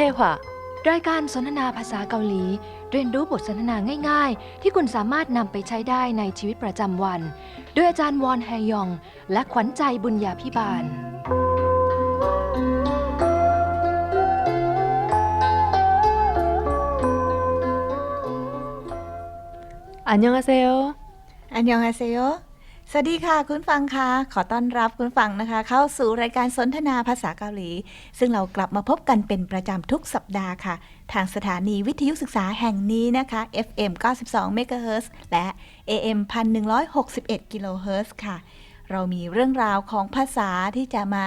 한국어 회화 รายการสนทนาภาษาเกาหลี เรียนรู้บทสนทนาง่าย ๆ ที่คุณสามารถนำไปใช้ได้ในชีวิตประจำวัน โดยอาจารย์วอนแฮยอง และขวัญใจบุญญาพิบาล 안녕하세요. อันยองอาเซโย สวัสดีค่ะคุณฟังค่ะขอต้อนรับคุณฟังนะคะ เข้าสู่รายการสนทนาภาษาเกาหลี ซึ่งเรากลับมาพบกันเป็นประจำทุกสัปดาห์ค่ะ ทางสถานีวิทยุศึกษาแห่งนี้นะคะ FM 92 MHz และ AM 1161 kHz ค่ะ เรามีเรื่องราวของภาษาที่จะมา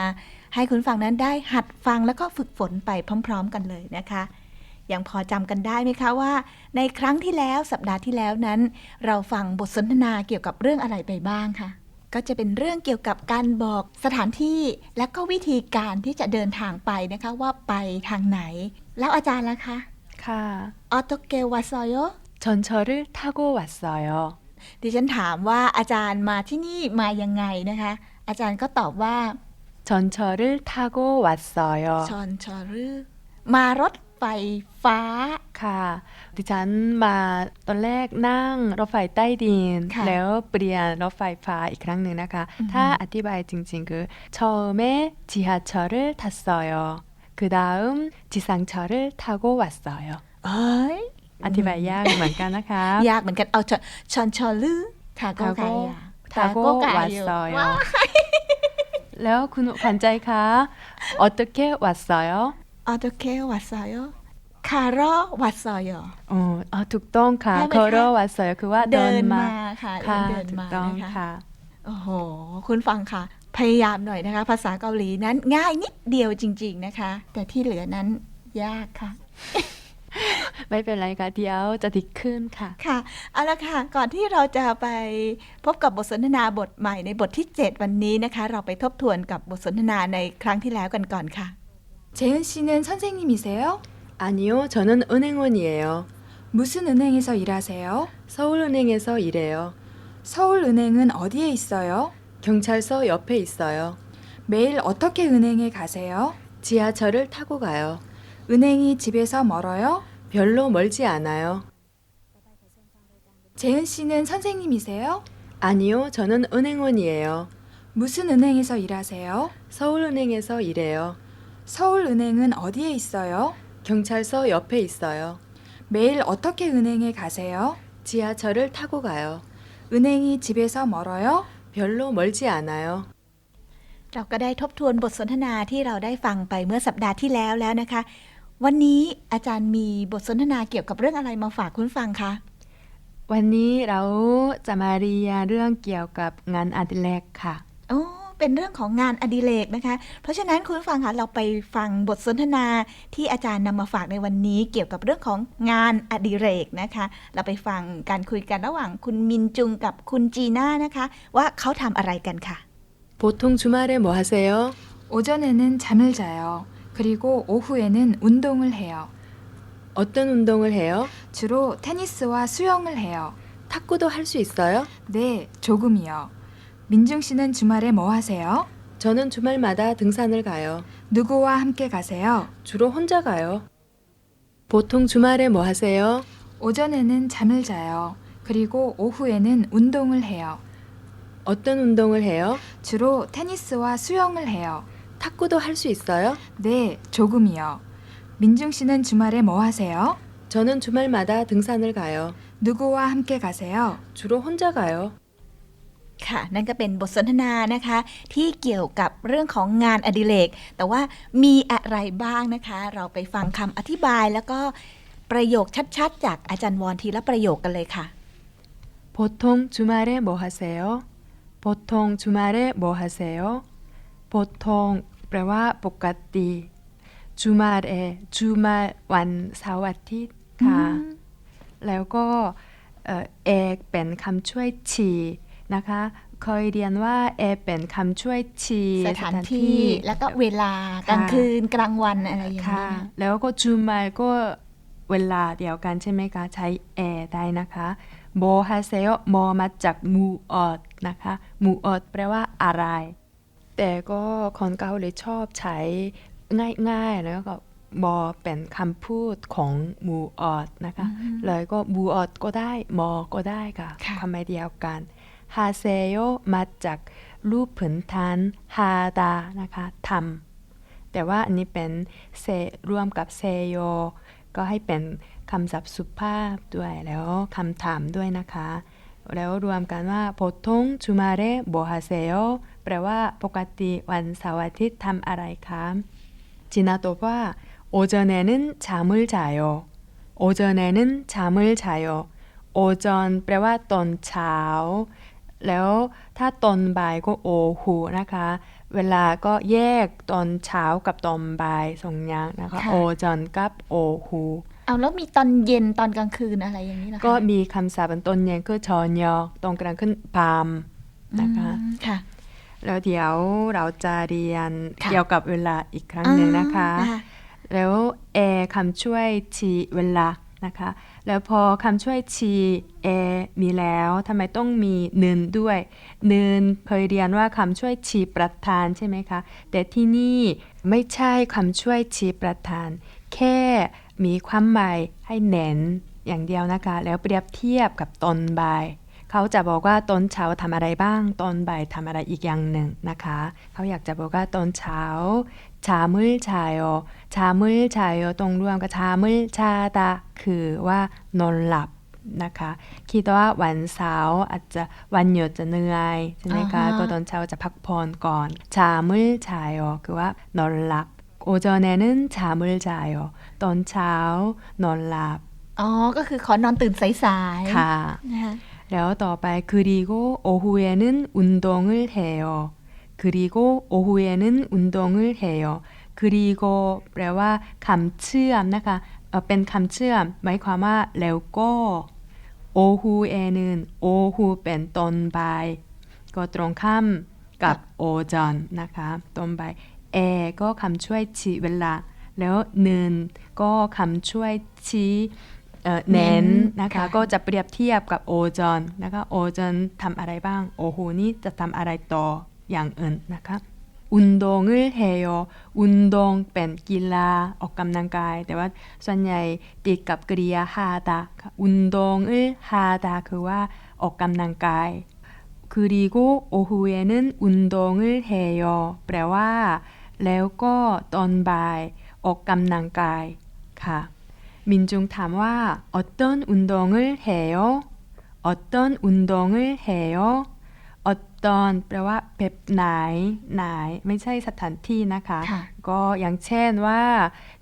ให้คุณฟังนั้นได้หัดฟังแล้วก็ฝึกฝนไปพร้อม ๆ กันเลยนะคะ ยังพอจำกันได้ไหมคะว่า ในครั้งที่แล้วสัปดาห์ที่แล้วนั้น เราฟังบทสนทนาเกี่ยวกับเรื่องอะไรไปบ้างคะก็จะเป็นเรื่องเกี่ยวกับการบอกสถานที่และก็วิธีการที่จะเดินทางไปนะคะว่าไปทางไหน แล้วอาจารย์ล่ะคะค่ะออโตเกวาซอยโยชนชอรึทากวัซอยโดิฉันถามว่าอาจารย์มาที่นี่มายังไงนะคะ อาจารย์ก็ตอบว่าชนชอรึทากวัซอยโชนชอรึมารถ ไฟฟ้า ค่ะดิฉันมาตอนแรกนั่งรถไฟใต้ดิน ค่ะ แล้วเปลี่ยนรถไฟฟ้าอีกครั้งหนึ่งนะคะ อือฮึ ถ้าอธิบายจริงๆ คือ 처음에 지하철을 탔어요. 그 다음 지상철을 타고 왔어요. เอ้ย อธิบายยากเหมือนกันนะคะ ยากเหมือนกันเอาชอนชอนชอรือทาโกไกอะ ทาโก ไก วัส อยู่ ซอย ว้าว แล้วคุณขวัญใจคะ 어떻게 왔어요? ออโตเกวัสซอยคารอวัสซอย อ๋ออ๋อถูกต้องค่ะ ใช่ไหมคะ 걸어 왔어요 คือว่าเดิ เดิ น น มา มาค่ะ ค่ะ เดิน ถูก มา ต้อง นะคะ ค่ะ โอ้โห คุณฟังค่ะ พยายามหน่อยนะคะ ภาษาเกาหลีนั้นง่ายนิดเดียวจริง ๆนะคะ แต่ที่เหลือนั้นยากค่ะ ไม่เป็นไรค่ะเดี๋ยวจะดีขึ้นค่ะ ค่ะ เอาละค่ะ ก่อนที่เราจะไปพบกับบทสนทนาบทใหม่ในบทที่ 7 วันนี้นะคะ เราไปทบทวนกับบทสนทนาในครั้งที่แล้วกันก่อนค่ะ 재은 씨는 선생님이세요? 아니요, 저는 은행원이에요. 무슨 은행에서 일하세요? 서울은행에서 일해요. 서울은행은 어디에 있어요? 경찰서 옆에 있어요. 매일 어떻게 은행에 가세요? 지하철을 타고 가요. 은행이 집에서 멀어요? 별로 멀지 않아요. 재은 씨는 선생님이세요? 아니요, 저는 은행원이에요. 무슨 은행에서 일하세요? 서울은행에서 일해요. 서울은행은 어디에 있어요? 경찰서 옆에 있어요. 매일 어떻게 은행에 가세요? 지하철을 타고 가요. 은행이 집에서 멀어요? 별로 멀지 않아요. เราก็ได้ทบทวนบทสนทนาที่เราได้ฟังไปเมื่อสัปดาห์ที่แล้วแล้วนะคะ วันนี้อาจารย์มีบทสนทนาเกี่ยวกับเรื่องอะไรมาฝากคุณฟังคะ วันนี้เราจะมาเรียนเรื่องเกี่ยวกับงานอดิเรกค่ะ โอ้ เป็นเรื่องของงานอดิเรกนะคะ เพราะฉะนั้นคุณผู้ฟังคะเราไปฟังบทสนทนาที่อาจารย์นำมาฝากในวันนี้ เกี่ยวกับเรื่องของงานอดิเรกนะคะ เราไปฟังการคุยกันระหว่างคุณมินจุงกับคุณจีน่านะคะ ว่าเขาทำอะไรกันค่ะ 보통 주말에 뭐 하세요? 오전에는 잠을 자요. 그리고 오후에는 운동을 해요. 어떤 운동을 해요? 주로 테니스와 수영을 해요. 탁구도 할 수 있어요? 네, 조금이요. 민중 씨는 주말에 뭐 하세요? 저는 주말마다 등산을 가요. 누구와 함께 가세요? 주로 혼자 가요. 보통 주말에 뭐 하세요? 오전에는 잠을 자요. 그리고 오후에는 운동을 해요. 어떤 운동을 해요? 주로 테니스와 수영을 해요. 탁구도 할 수 있어요? 네, 조금이요. 민중 씨는 주말에 뭐 하세요? 저는 주말마다 등산을 가요. 누구와 함께 가세요? 주로 혼자 가요. ค่ะ นั่นก็เป็นบทสนทนานะคะ ที่เกี่ยวกับเรื่องของงานอดิเรก แต่ว่ามีอะไรบ้างนะคะ เราไปฟังคำอธิบายแล้วก็ประโยคชัดๆ จากอาจารย์วอนทีละประโยคกันเลยค่ะ 보통 주말에 뭐 하세요? 보통 주말에 뭐 하세요? 보통 แปลว่าปกติ 주말에 주말วันเสาร์อาทิตย์ค่ะ แล้วก็เอ่อเอกเป็นคำช่วยชี นะคะเคยเรียนว่าเอกเป็นคำช่วยชีสถานที่ แล้วก็เวลากลางคืนกลางวันอะไรอย่างค่ะนี้นะแล้วก็จูมาก็เวลาเดียวกันใช่ไหมคะใช้แอได้นะคะโบฮาเซโอโมมาจากมูออดนะคะมูออดแปลว่าอะไร แต่ก็คนเกาหลีชอบใช้ง่ายๆแล้วก็บอเป็นคำพูดของมูออดนะคะ เลยก็มูออดก็ได้มอก็ได้ค่ะค่ะความหมายเดียวกัน ฮาเซโยมาจากรูปผืนฐานฮาดานะคะทำแต่ว่าอันนี้เป็นเซร่วมกับเซโยก็ให้เป็นคำศัพท์สุภาพด้วยแล้วคำถามด้วยนะคะ แล้วรวมกันว่าโพทงจูมาเรโบฮาเซโยแปลว่าปกติวันเสาร์อาทิตย์ทำอะไรคะจินาโตว่าโอเจเนนึนชามุลจายโอโอเจเนนึนชามุลจายโอโอจอนแปลว่าตอนเช้า แล้วถ้าตอนบ่ายก็โอหูนะคะ เวลาก็แยกตอนเช้ากับตอนบ่ายสองอย่างนะคะค่ะโอจอนกับโอหูเอาแล้วมีตอนเย็นตอนกลางคืนอะไรอย่างนี้เหรอคะก็มีคำศัพท์ต้นเย็นคือชอนยอกตรงกลางขึ้นพามนะคะอืมค่ะ แล้วเดี๋ยวเราจะเรียนค่ะเกี่ยวกับเวลาอีกครั้งหนึ่งนะคะอ่าแล้วแอคำช่วยชี้เวลา นะคะ แล้วพอคำช่วยชี้แอมีแล้วทำไมต้องมีเนินด้วยเนินเคยเรียนว่าคำช่วยชีประธานใช่ไหมคะ แต่ที่นี่ไม่ใช่คำช่วยชีประธาน แค่มีความหมายให้เน้นอย่างเดียวนะคะ แล้วเปรียบเทียบกับตอนบ่ายเขาจะบอกว่าตอนเช้าทำอะไรบ้าง ตอนบ่ายทำอะไรอีกอย่างหนึ่งนะคะ เขาอยากจะบอกว่าตอนเช้า ชามืลชายโอชามืลชายโอตรงรวมกับชามืลชาตาคือว่านอนหลับนะคะ คิดว่าวันเสาร์อาจจะวันหยุดจะเหนื่อยใช่ไหมคะ อ่าฮะ ก็ตอนเช้าจะพักผ่อนก่อน ชามืลชายโอคือว่านอนหลับโอเจเนนึนชามืลชายโอตอนเช้านอนหลับ อ๋อ ก็คือขอนอนตื่นสายๆ ค่ะ นะคะ แล้วต่อไป그리고 오후에는 운동을 해요. 그리고 오후에는 운동을 해요. 그리고 แปลว่าคำเชื่อมนะคะเอ่อเป็นคำเชื่อมหมายความว่าแล้วก็ 오후에는 오후 เป็นตอนบ่าย ก็ตรงข้ามกับโอจอนนะคะตอนบ่ายแอก็คำช่วยชี้เวลา แล้วเนินก็คำช่วยชี้เอ่อเน้นนะคะ ก็จะเปรียบเทียบกับโอจอนนะคะโอจอนทำอะไรบ้าง โอหูนี่จะทำอะไรต่อ 양은 나가 운동을 해 요. 운동 뺀 기라 어감난가에 대와 선야의 띠값 그리야 하 다. 운동을 하다 그와 어감난가에 그리고 오후에는 운동을 해 요. 그래와 레오고 던바이 어감난가에 가. 민중 탐와 어떤 운동을 해 요? 어떤 운동을 해 요? 어떤 แปลว่าแบบไหนไหน ไม่ใช่สถานที่นะคะ ค่ะ ก็อย่างเช่นว่า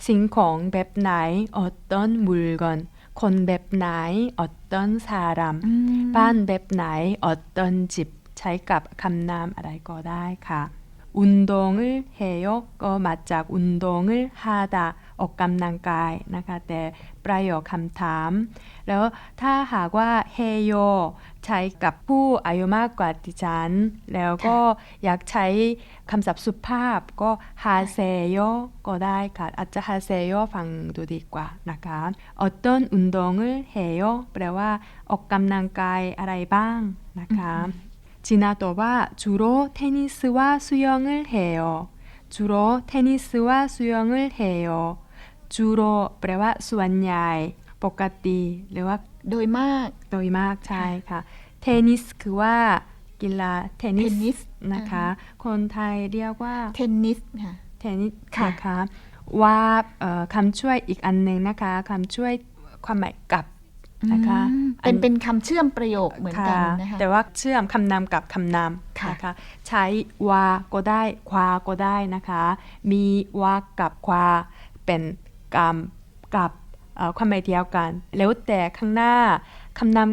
สิ่งของแบบไหน 어떤 물건 คนแบบไหน 어떤 사람 อืม บ้านแบบไหนอดตอนจิบใช้กับคำนามอะไรก็ได้ค่ะ อุนดงเฮโยก็มาจาก ออกกำลังกายนะคะ แต่ประโยคคำถาม แล้วถ้าหากว่าเฮโยใช้กับผู้อายุมากกว่าดิฉัน แล้วก็อยากใช้คำศัพท์สุภาพก็ฮาเซโยก็ได้ค่ะ อาจจะฮาเซโยฟังดูดีกว่านะคะออต้นอุนดแปลว่า ออกกำลังกายอะไรบ้างนะคะจีนาตัวว่าจูโร่เทนนิสว่าสุยนนิสว่อย จูโรแปลว่าส่วนใหญ่ ปกติ หรือว่าโดยมากโดยมากใช่ค่ะ เทนนิสคือว่ากีฬาเทนนิสนะคะ คนไทยเรียกว่า เทนนิสค่ะ เทนนิสค่ะ นะะว่าคำช่วยอีกอันหนึ่งนะคะคำช่วยความหมายกับนะคะเป็นเป็นคำเชื่อมประโยคเหมือนกันนะคะ แต่ว่าเชื่อมคำนามกับคำนามค่ะ นะคะ ใช้ว่าก็ได้ควาก็ได้นะคะ มีว่ากับควาเป็น กรรมกับเอ่อความหมายเดียวกัน แล้วแต่ข้างหน้าคำนาม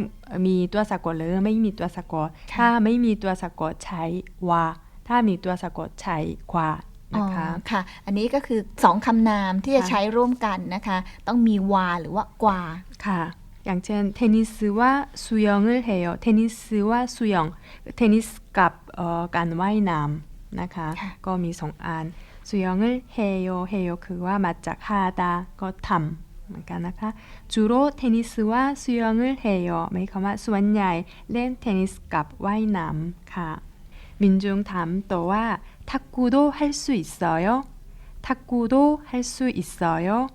มีตัวสะกดหรือไม่มีตัวสะกด ถ้าไม่มีตัวสะกดใช้วาถ้ามีตัวสะกดใช้ควานะคะอ๋อค่ะ อันนี้ก็คือสองคำนามที่จะค่ะใช้ร่วมกันนะคะ ต้องมีวาหรือว่ากวาค่ะ อย่างเช่นเทนนิสว่าสุยองเฮโยเทนนิสว่าสุยองเทนนิสกับเอ่อการว่ายน้ำนะคะค่ะก็มีสองอัน 수영을 해요 해요 그와 맞짝하다 거탐 그러니까 주로 테니스와 수영을 해요. 그러니까 메이커마 수완야이 렌 테니스 값 와이남 가 민중 다음 또와 탁구도 할 수 있어요. 탁구도 할 수 있어요.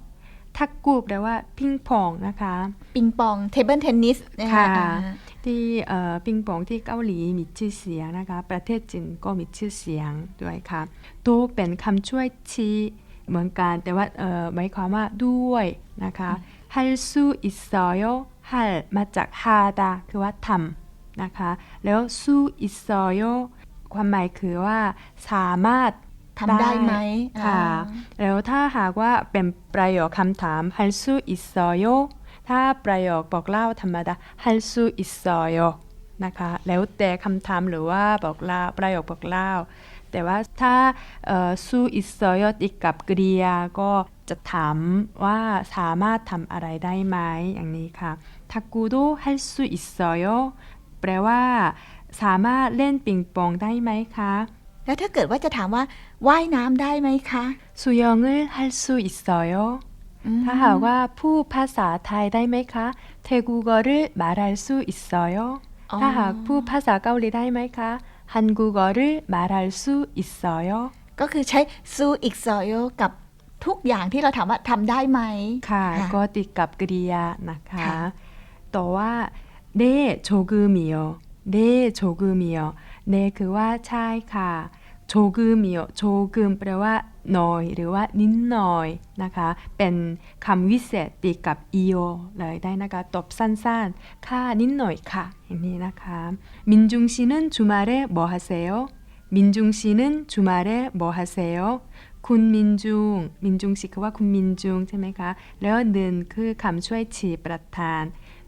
ทักกูบแปลว่าปิงปองนะคะปิงปองเทเบิลเทนนิสค่ะที่ปิงปองที่เกาหลีมีชื่อเสียงนะคะ ประเทศจีนก็มีชื่อเสียงด้วยค่ะตัวเป็นคำช่วยชี้เหมือนกัน แต่ว่าหมายความว่าด้วยนะคะฮัลซูอิซอยฮัลมาจากฮาดาคือว่าทำนะคะ แล้วซูอิซอยความหมายคือว่าสามารถ ทำได้ไหมค่ะ แล้วถ้าหากว่าเป็นประโยคคำถามฮัลซูอิซอยถ้าประโยคบอกเล่าธรรมดาฮัลซูอิซอยนะคะ แล้วแต่คำถามหรือว่าบอกเล่าประโยคบอกเล่า แต่ว่าถ้าซูอิซอยติดกับกริยาก็จะถามว่าสามารถทำอะไรได้ไหมอย่างนี้ค่ะทักกูโดฮัลซูอิซอยยแปลว่า สามารถเล่นปิงปองได้ไหมคะ แล้วถ้าเกิดว่าจะถามว่าว่ายน้ำได้ไหมคะ สุยอง을할 수 있어요 อืม ถ้าหากว่าพูดภาษาไทยได้ไหมคะเทกูกอ를말할수있어요 อ๋อ ถ้าหากพูดภาษาเกาหลีได้ไหมคะฮันกูกอรึ말할수있어요 ก็คือใช้ซูอิกซอยกับทุกอย่างที่เราถามว่าทำได้ไหม ค่ะ ค่ะ ก็ติดกับกริยานะคะ ค่ะ ต่อว่าเน่โชกุมิโอเน่โชกุมิโอ เนคือว่าใช่ค่ะโชกุมิโอโชกุมแปลว่าน้อย หรือว่านิดหน่อยนะคะ เป็นคำวิเศษติดกับอิโอเลยได้นะคะ ตบสั้นๆ ค่ะนิดหน่อยค่ะ อย่างนี้นะคะมินจุงซีนึนจูมาเร่บอฮาเซลมินจุงซีนึนจูมาเร่บอฮาเซลคุณมินจุง มินจุงสิคือว่าคุณมินจุงใช่ไหมคะ แล้วเดินคือคำช่วยฉีประธาน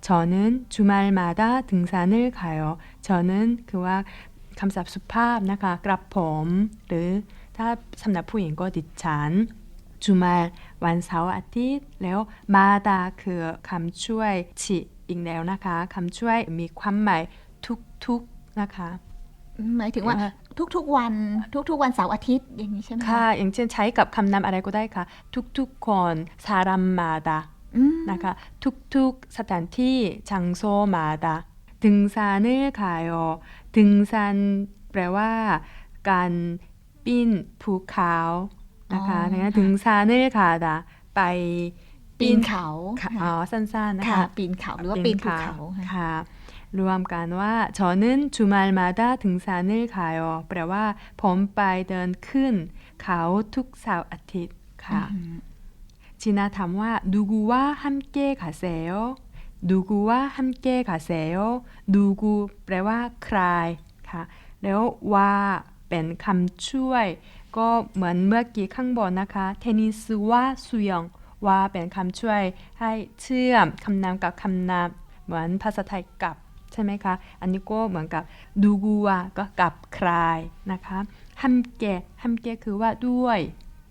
저는 주말마다 등산을 가요. 저는 คือว่าคำศัพท์สุภาพนะคะ กรับผม หรือถ้าสำหรับผู้หญิงก็ดิฉัน จุมาวันเสาร์อาทิตย์ แล้วมาดาคือคำช่วยฉีอีกแล้วนะคะคำช่วยมีความหมายทุกๆนะคะ หมายถึงว่า ว่า ทุกๆวันทุกๆวันเสาร์อาทิตย์อย่างนี้ใช่ไหม ค่ะ อย่างเช่นใช้กับคำนามอะไรก็ได้ค่ะ ทุกๆคนสารัมมาดา อืม นะคะ ทุกทุกสถานที่ชังโซมาดาถึงซาเน่ขายอถึงซันแปลว่า การปิ้นภูเขานะคะนะถึงซาเน่ค่ะดาไปปีนเขาอ๋อสั้นๆนะคะปีนเขาหรือว่าปีนภูเขาค่ะ รวมกันว่าฉันึนจูมาลมาดาถึงซาเน่ขายอแปลว่า ผมไปเดินขึ้น เขาทุกเสาร์อาทิตย์ค่ะ จีน่าถามว่า누구กูว่าฮัมเก้ขาเซลดูกูว่แปลว่าใครค่ะแล้วว่าเป็นคำช่วย ก็เหมือนเมื่อกี้ข้างบนนะคะ เทนิสว่าสุยองว่าเป็นคำช่วยให้เชื่อมคำนามกับคำนามเหมือนภาษาไทยกับใช่ไหมคะ อันนี้ก็เหมือนกับดูกูว่าก็กับใครนะคะฮัมเกฮัมเกคือว่าด้วย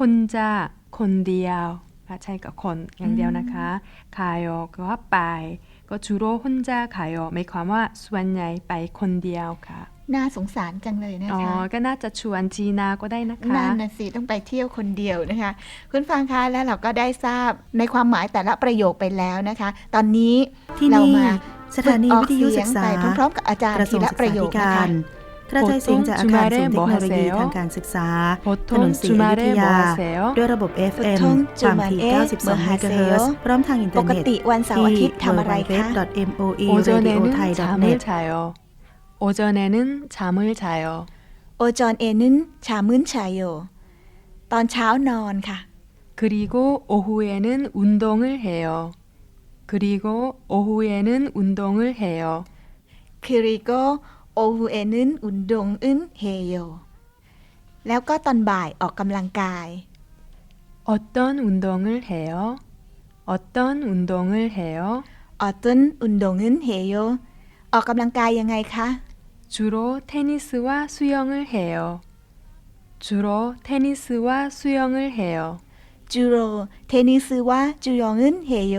คนจะคนเดียวใช่กับคนอย่างเดียวนะคะขายก็ว่าไป ก็จูโรคนจะขายอหม่ความว่าส่วนใหญ่ไปคนเดียวค่ะน่าสงสารจังเลยนะคะ อ๋อ ก็น่าจะชวนจีนาก็ได้นะคะนั่นนะสิต้องไปเที่ยวคนเดียวนะคะ คุณฟังคะแล้วเราก็ได้ทราบในความหมายแต่ละประโยคไปแล้วนะคะ ตอนนี้เรามาสถานีวิทยุศึกษาไปพร้อมๆกับอาจารย์ทีละประโยคนะคะ ร กระจายเสียงจากอาคารศูนย์เทคโนโลยีทางการศึกษา ถนนศรีอยุธ 주말에 ยา 뭐 하세요? ด้วยระบบ FM พุทธง ความถี่ จุมันเอะ 92 เมื่อหา เม เซ กะ ล เฮิรตซ์พร้อมทางอินเทอ ป ร์ ก เน็ต ติวันเสาร์อาทิตย์ทำอะไรคะ www.moeradiothai.net 오전에는 잠을 자요. 오전에는 잠을 자요. โอจอนเอนึนชามื้นชายโย ตอนเช้านอนค่ะ 그리고 오후에는 운동을 해요. 그리고 오후에는 운동을 해요. คิริโกโอ ฮูเอนึนอุนดงอึนเฮโย แล้วก็ตอนบ่ายออกกำลังกาย 어떤 운동을 해요? 어떤 운동을 해요? ออตุนอุนดงอึนเฮโย ออกกำลังกายยังไงคะ 주로 테니스와 수영을 해요. 주로 테니스와 수영을 해요. จูโร เทนนิสวะจูยองอึนเฮโย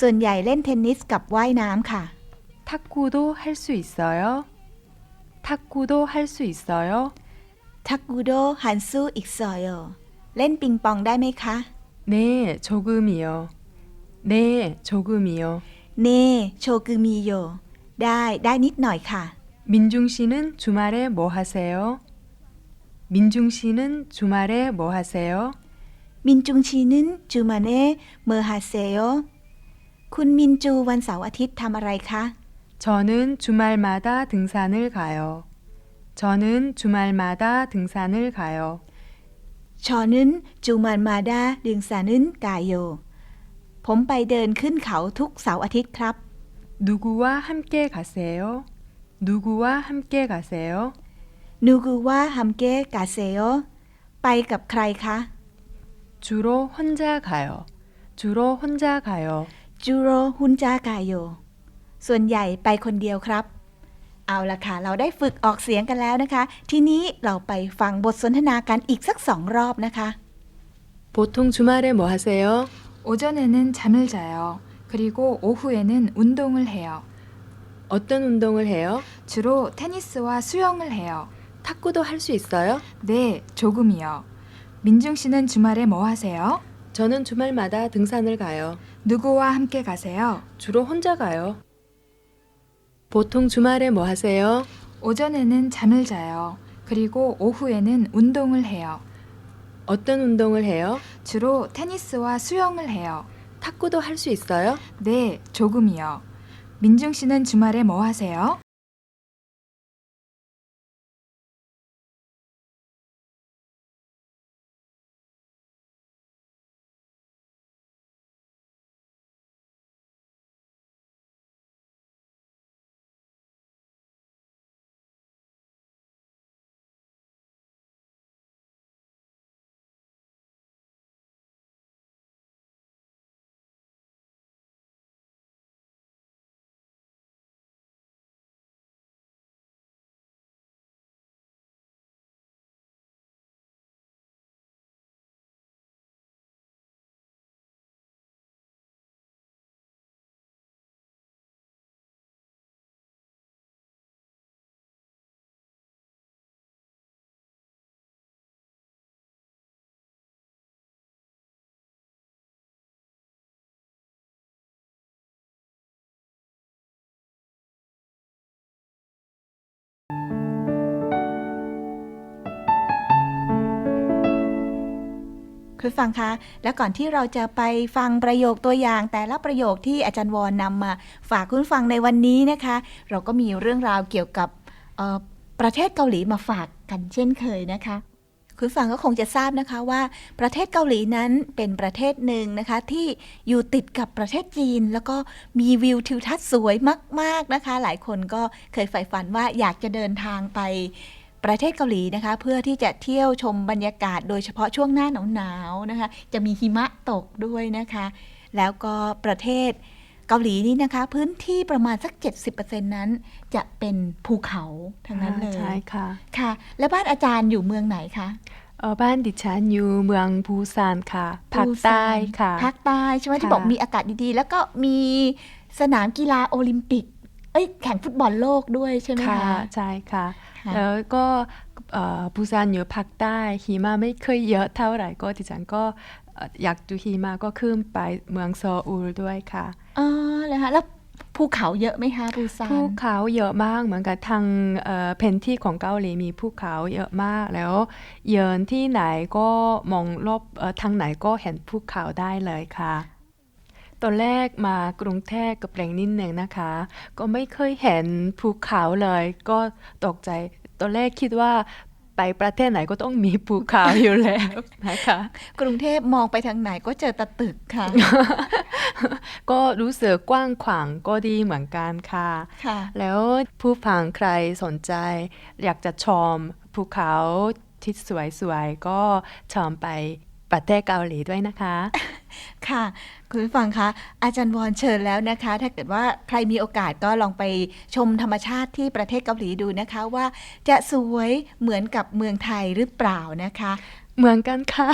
ส่วนใหญ่เล่นเทนนิสกับว่ายน้ำค่ะ 탁구도 할 수 있어요? 탁구도 할 수 있어요? 탁구도 할 수 있어요. 렌 빙봉 다메카. 네, 조금이요. 네, 조금이요. 네, 조금이요. 다, 다닛 너이카. 민중 씨는 주말에 뭐 하세요? 민중 씨는 주말에 뭐 하세요? 민중 씨는 주말에 뭐 하세요? 쿤민주 원사와티타마라이카. เมอร์ฮาเซโย คุณมินจูวันเสาร์อาทิตย์ทำอะไรคะ 저는 주말마다 등산을 가요. 저는 주말마다 등산을 가요. ชอนึนจูมันมาดาดึงสานึนกายโย ผมไปเดินขึ้นเขาทุกเสาร์อาทิตย์ครับ 누구와 함께 가세요? 누구와 함께 가세요? นูกูว่าฮัมเกะกาเซโย ไปกับใครคะ 주로 혼자 가요. 주로 혼자 가요. จูโรฮุนจากายโย ส่วนใหญ่ไปคนเดียวครับ เอาละค่ะ เราได้ฝึกออกเสียงกันแล้วนะคะ ทีนี้เราไปฟังบทสนทนากันอีกสักสองรอบนะคะ 보통 주말에 뭐 하세요? 오전에는 잠을 자요. 그리고 오후에는 운동을 해요. 어떤 운동을 해요? 주로 테니스와 수영을 해요. 탁구도 할 수 있어요? 네, 조금이요. 민중 씨는 주말에 뭐 하세요? 저는 주말마다 등산을 가요. 누구와 함께 가세요? 주로 혼자 가요. 보통 주말에 뭐 하세요? 오전에는 잠을 자요. 그리고 오후에는 운동을 해요. 어떤 운동을 해요? 주로 테니스와 수영을 해요. 탁구도 할 수 있어요? 네, 조금이요. 민중 씨는 주말에 뭐 하세요? คุณฟังคะ และก่อนที่เราจะไปฟังประโยคตัวอย่าง แต่ละประโยคที่อาจารย์วอนนำมา ฝากคุณฟังในวันนี้นะคะ เราก็มีเรื่องราวเกี่ยวกับประเทศเกาหลีมาฝากกันเช่นเคยนะคะคุณฟังก็คงจะทราบนะคะว่าประเทศเกาหลีนั้นเป็นประเทศหนึ่งนะคะ ที่อยู่ติดกับประเทศจีน แล้วก็มีวิวทิวทัศน์สวยมาก ๆนะคะ หลายคนก็เคยใฝ่ฝันว่าอยากจะเดินทางไป ประเทศเกาหลีนะคะ เพื่อที่จะเที่ยวชมบรรยากาศโดยเฉพาะช่วงหน้าหนาวๆนะคะ จะมีหิมะตกด้วยนะคะ แล้วก็ประเทศเกาหลีนี่นะคะ พื้นที่ประมาณสัก 70%นั้น จะเป็นภูเขาทั้งนั้นเลยใช่ค่ะค่ะ และบ้านอาจารย์อยู่เมืองไหนคะบ้านดิฉันอยู่เมืองปูซานค่ะภาคใต้ค่ะภาคใต้ใช่ไหมที่บอกมีอากาศดีๆ แล้วก็มีสนามกีฬาโอลิมปิก เอ้ยแข่งฟุตบอลโลกด้วยใช่ไหมคะใช่ค่ะ แล้วก็เอ่อบุซานอยู่ภาคใต้หิมะไม่เคยเยอะเท่าไหร่ก็ดิฉันก็เอ่ออยากดูหิมะก็ขึ้นไปเมืองโซอูลด้วยค่ะอ๋อเลยคะแล้วภูเขาเยอะไหมคะปูซานภูเขาเยอะมากเหมือนกับทางเอ่อแผนที่ของเกาหลีมีภูเขาเยอะมากแล้ว เยินที่ไหนก็มองรอบเอ่อทางไหนก็เห็นภูเขาได้เลยค่ะ ตอนแรกมากรุงเทพกับแรงนิดหนึ่งนะคะ ก็ไม่เคยเห็นภูเขาเลย ก็ตกใจ ตอนแรกคิดว่าไปประเทศไหนก็ต้องมีภูเขาอยู่แล้วนะคะ กรุงเทพมองไปทางไหนก็เจอแตะตึกค่ะ ก็รู้สึกกว้างขวางก็ดีเหมือนกันค่ะค่ะ แล้วผู้ฟังใครสนใจ อยากจะชมภูเขาที่สวยๆ ก็ชมไปประเทศเกาหลีด้วยนะคะ ค่ะ คุณผู้ฟังคะอาจารย์วอนเชิญแล้วนะคะ ถ้าเกิดว่าใครมีโอกาสก็ลองไปชมธรรมชาติที่ประเทศเกาหลีดูนะคะ ว่าจะสวยเหมือนกับเมืองไทยหรือเปล่านะคะ เหมือนกันค่ะ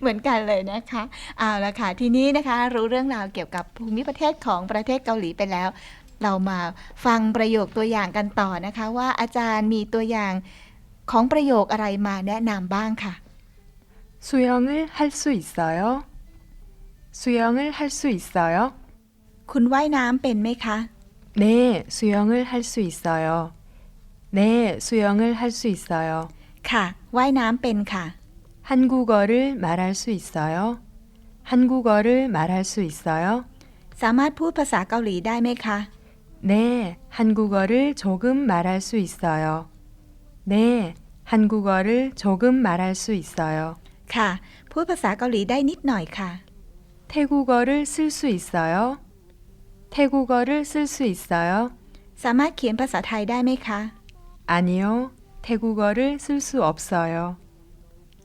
เหมือนกันเลยนะคะ เอาละค่ะ ทีนี้นะคะ รู้เรื่องราวเกี่ยวกับภูมิประเทศของประเทศเกาหลีไปแล้ว เรามาฟังประโยคตัวอย่างกันต่อนะคะ ว่าอาจารย์มีตัวอย่างของประโยคอะไรมาแนะนำบ้างค่ะ 수영을 할 수 있어요? 수영을 할 수 있어요? คุณว่ายน้ำเป็นไหมคะ 네, 수영을 할 수 있어요. 네, 수영을 할 수 있어요. ค่ะ ว่ายน้ำเป็นค่ะ 한국어를 말할 수 있어요? 한국어를 말할 수 있어요? สามารถพูดภาษาเกาหลีได้ไหมคะ 네, 한국어를 조금 말할 수 있어요. 네, 한국어를 조금 말할 수 있어요. ค่ะ พูดภาษาเกาหลีได้นิดหน่อยค่ะ 태국어를 쓸 수 있어요? 태국어를 쓸 수 있어요? สามารถเขียนภาษาไทยได้ไหมคะ 아니요, 태국어를 쓸 수 없어요.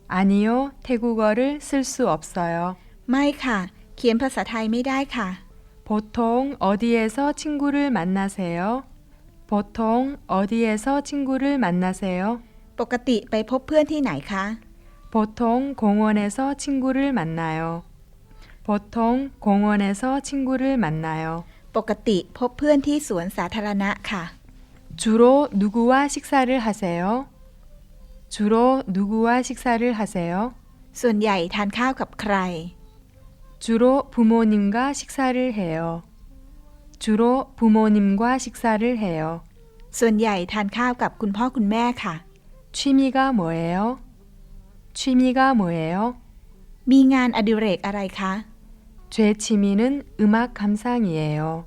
아니요, 태국어를 쓸 수 없어요. ไม่ค่ะ เขียนภาษาไทยไม่ได้ค่ะ 보통 어디에서 친구를 만나세요? 보통 어디에서 친구를 만나세요? ปกติไปพบเพื่อนที่ไหนคะ 보통 공원에서 친구를 만나요. 보통 공원에서 친구를 만나요. ปกติพบเพื่อนที่สวนสาธารณะค่ะ 주로 누구와 식사를 하세요? 주로 누구와 식사를 하세요? ส่วนใหญ่ทานข้าวกับใคร 주로 부모님과 식사를 해요. 주로 부모님과 식사를 해요. ส่วนใหญ่ทานข้าวกับคุณพ่อคุณแม่ค่ะ 취미가 뭐예요? 취미가 뭐예요? มีงานอดิเรกอะไรคะ 제 취미는 음악 감상이에요.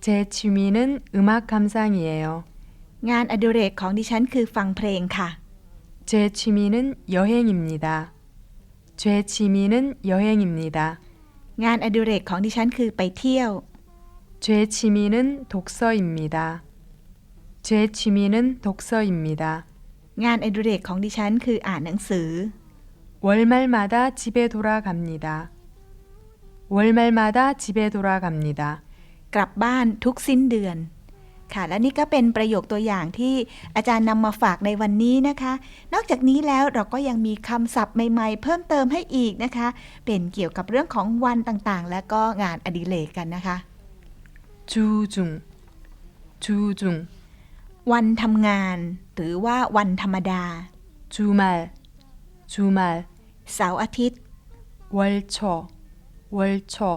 제 취미는 음악 감상이에요. งานอดิเรกของดิฉันคือฟังเพลงค่ะ 제 취미는 여행입니다. 제 취미는 여행입니다. งานอดิเรกของดิฉันคือไปเที่ยว 제 취미는 독서입니다. 제 취미는 독서입니다. งานอดิเรกของดิฉันคืออ่านหนังสือ 월말마다 집에 돌아갑니다. 월말마다 집에 돌아갑니다. กลับบ้านทุกสิ้นเดือน ค่ะ และนี่ก็เป็นประโยคตัวอย่างที่อาจารย์นำมาฝากในวันนี้นะคะ นอกจากนี้แล้วเราก็ยังมีคำศัพท์ใหม่ๆ เพิ่มเติมให้อีกนะคะ เป็นเกี่ยวกับเรื่องของวันต่างๆ และก็งานอดิเรกกันนะคะ 주중, 주중, วันทำงาน หรือว่าวันธรรมดา 주말, 주말, เสาร์อาทิตย์ 월초, 월초,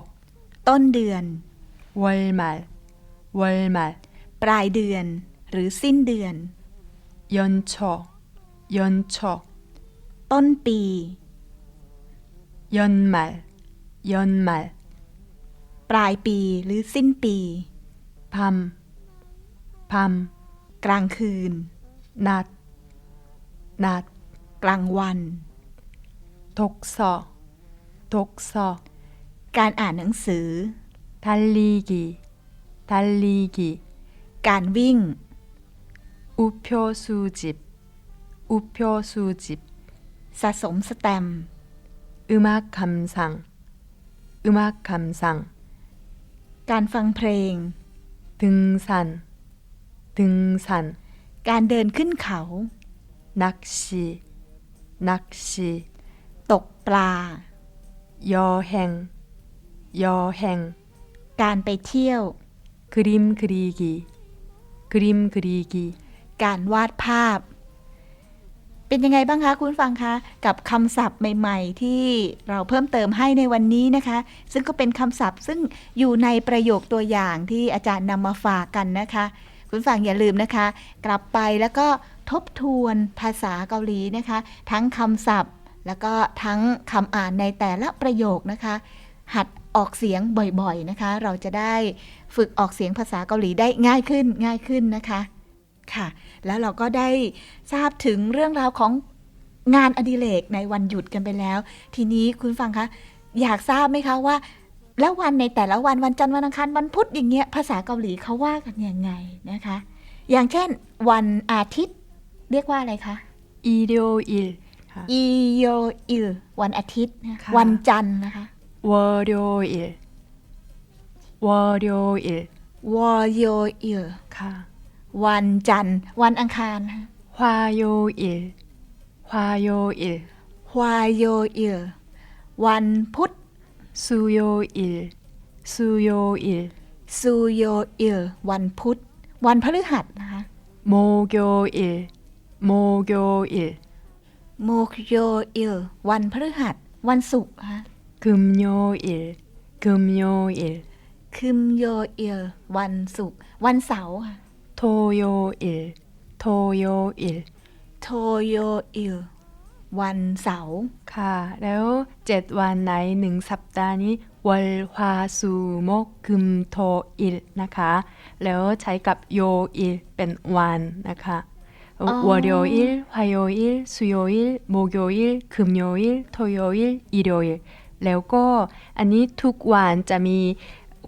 ต้นเดือน 월말, 월말, ปลายเดือน หรือสิ้นเดือน 연초, 연초, ต้นปี 연말, 연말, ปลายปีหรือสิ้นปี 밤, 밤, กลางคืน 낮, 낮, กลางวัน 독서, 독서, การอ่านหนังสือ 달리기, 달리기, การวิ่ง 우표 수집, 우표 수집, สะสมสแตมป์ 음악 감상, 음악 감상, การฟังเพลง 등산, 등산, การเดินขึ้นเขา 낚시, 낚시, ตกปลา 여행, 여행, การไปเที่ยว 그림 그리기, 그림 그리기, การวาดภาพ เป็นยังไงบ้างคะคุณฟังคะกับคำศัพท์ใหม่ ๆ ที่เราเพิ่มเติมให้ในวันนี้นะคะ ซึ่งก็เป็นคำศัพท์ ซึ่งอยู่ในประโยคตัวอย่างที่อาจารย์นำมาฝากกันนะคะ คุณฟังอย่าลืมนะคะ กลับไปแล้วก็ทบทวนภาษาเกาหลีนะคะ ทั้งคำศัพท์ แล้วก็ทั้งคำอ่านในแต่ละประโยคนะคะ หัด ออกเสียงบ่อยๆนะคะ เราจะได้ฝึกออกเสียงภาษาเกาหลีได้ง่ายขึ้นง่ายขึ้นนะคะค่ะ แล้วเราก็ได้ทราบถึงเรื่องราวของงานอดิเรกในวันหยุดกันไปแล้ว ทีนี้คุณฟังคะอยากทราบไหมคะว่า แล้ววันในแต่ละวันวันจันทร์วันอังคารวันพุธอย่างเงี้ยภาษาเกาหลีเขาว่ากันยังไงนะคะ อย่างเช่น วันอาทิตย์ เรียกว่าอะไรคะอีโดอิลอีโยอิลวันอาทิตย์ วันจันทร์นะคะ 월요일, 월요일, วอโยอิล ค่ะ วันจันทร์ วันอังคารนะคะ 화요일, 화요일, วาโยอิลวันพุธ 수요일, 수요일, ซูโยอิลวันพุธ วันพฤหัสนะคะ 목요일, 목요일, โมกโยอิลวันพฤหัส วันศุกร์นะคะ 금요일, 금요일, คิมโยอิลวันศุกร์วันเสาร์ค่ะ 토요일, 토요일, โทโยอิลวันเสาร์ ค่ะ แล้วเจ็ดวันในหนึ่งสัปดาห์นี้วันวาสุมกคึมโทอิลนะคะ แล้วใช้กับโยอิลเป็นวันนะคะ อ๋อ วอโยอิลวาโยอิลสุโยอิลโม โยอิลคึมโยอิลโทโยอิลอิโยอิลแล้วก็อันนี้ทุกวันจะมี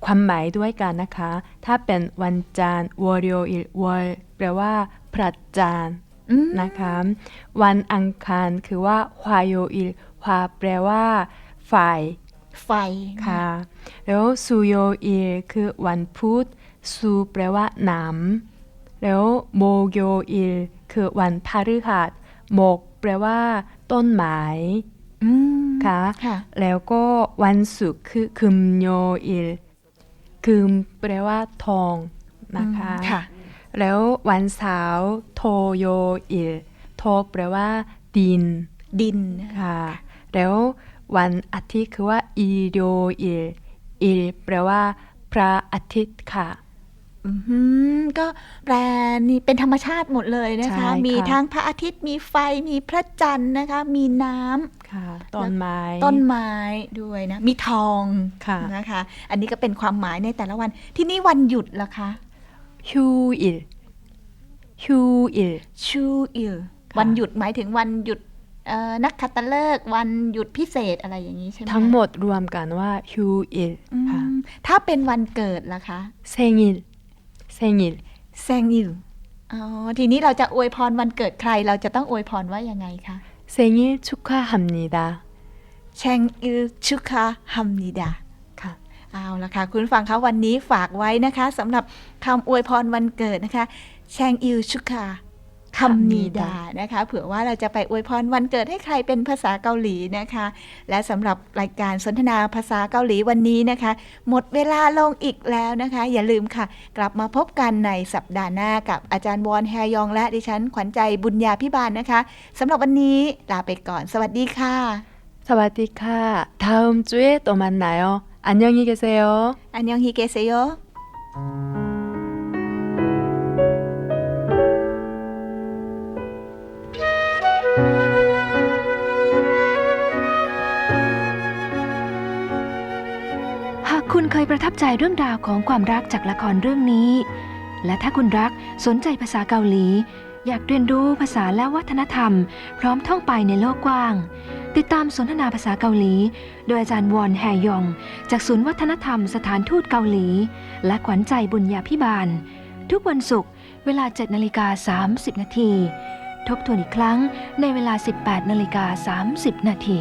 ความหมายด้วยกันนะคะ ถ้าเป็นวันจันทร์วอโยอิลวอลแปลว่าพระจันทร์อืมนะคะ วันอังคารคือว่าควาโยอิลควาแปลว่าฝ่ายไฟค่ะ แล้วสุโยอิลคือวันพุธสุแปลว่าหนามแล้วโมโยอิลคือวันพฤหัสโมกแปลว่า ต้นไม้อืมค่ะค่ะ แล้วก็วันศุกร์คือคึมโยอิลคึมแปลว่าทองนะคะอืมค่ะแล้ววันเสาร์โทโยอิลโทแปลว่า ดิน ดินค่ะ แล้ววันอาทิตย์คือว่าอีโดอิลอิลแปลว่า พระอาทิตย์ค่ะอือหือก็แปลนี่เป็นธรรมชาติหมดเลยนะคะใช่ค่ะมีทั้งพระอาทิตย์มีไฟมีพระจันทร์นะคะ มีน้ำ ค่ะต้นไม้ ต้นไม้ด้วยนะ มีทองค่ะนะคะ อันนี้ก็เป็นความหมายในแต่ละวัน ที่นี่วันหยุดล่ะคะฮิวอิลฮิวอิลชูอิลค่ะวันหยุดหมายถึงวันหยุดเอ่อนักขัตฤกษ์วันหยุดพิเศษอะไรอย่างนี้ใช่ไหมคะทั้งหมดรวมกันว่าฮิวอิลอืมค่ะถ้าเป็นวันเกิดล่ะคะเซงิลเซงิลแซงอิลอ๋อทีนี้เราจะอวยพรวันเกิดใคร เราจะต้องอวยพรว่ายังไงคะ เซงิล축하합니다 แชงอิลชุคาฮัมนิดา ค่ะ เอาละค่ะ คุณฟังคะวันนี้ฝากไว้นะคะสำหรับคำอวยพรวันเกิดนะคะแชงอิลชุคา คำนีดานะคะ เผื่อว่าเราจะไปอวยพรวันเกิดให้ใครเป็นภาษาเกาหลีนะคะ และสำหรับรายการสนทนาภาษาเกาหลีวันนี้นะคะ หมดเวลาลงอีกแล้วนะคะ อย่าลืมค่ะ กลับมาพบกันในสัปดาห์หน้ากับอาจารย์วอนแฮยองและดิฉันขวัญใจบุญญาพิบาลนะคะสำหรับวันนี้ลาไปก่อน สวัสดีค่ะ สวัสดีค่ะ다음주에또만나요안녕히계세요안녕히계세요 ทับใจเรื่องราวของความรักจากละครเรื่องนี้ และถ้าคุณรักสนใจภาษาเกาหลี อยากเรียนรู้ภาษาและวัฒนธรรม พร้อมท่องไปในโลกกว้าง ติดตามสนทนาภาษาเกาหลี โดยอาจารย์วอนแฮยอง จากศูนย์วัฒนธรรมสถานทูตเกาหลี และขวัญใจบุญญาพิบาล ทุกวันศุกร์เวลา7นาฬิกา30 นาที ทบทวนอีกครั้งในเวลา 18นาฬิกา30 นาที